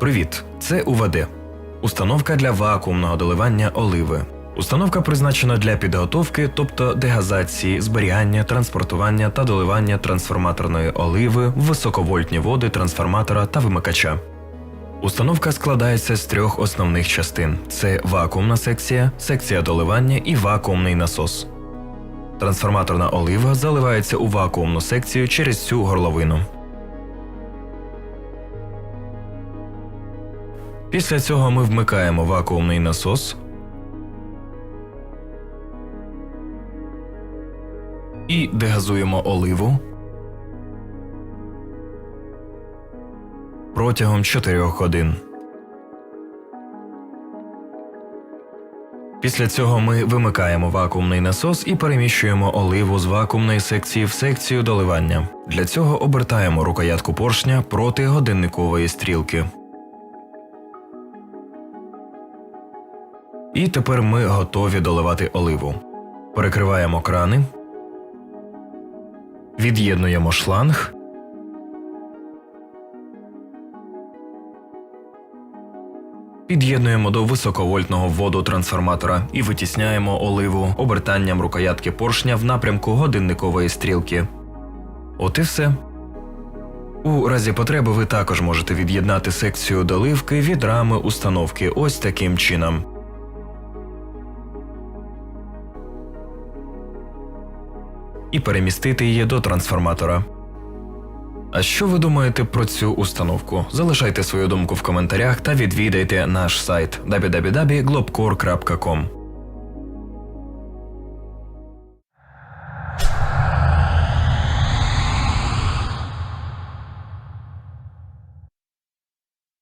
Привіт! Це УВД. Установка для вакуумного доливання оливи. Установка призначена для підготовки, тобто дегазації, зберігання, транспортування та доливання трансформаторної оливи в високовольтні води трансформатора та вимикача. Установка складається з трьох основних частин: це вакуумна секція, секція доливання і вакуумний насос. Трансформаторна олива заливається у вакуумну секцію через цю горловину. Після цього ми вмикаємо вакуумний насос і дегазуємо оливу протягом 4 годин. Після цього ми вимикаємо вакуумний насос і переміщуємо оливу з вакуумної секції в секцію доливання. Для цього обертаємо рукоятку поршня проти годинникової стрілки. І тепер ми готові доливати оливу. Перекриваємо крани, від'єднуємо шланг. Під'єднуємо до високовольтного вводу трансформатора і витісняємо оливу обертанням рукоятки поршня в напрямку годинникової стрілки. От і все. У разі потреби ви також можете від'єднати секцію доливки від рами установки ось таким чином. І перемістити її до трансформатора. А що ви думаєте про цю установку? Залишайте свою думку в коментарях та відвідайте наш сайт www.globcore.com.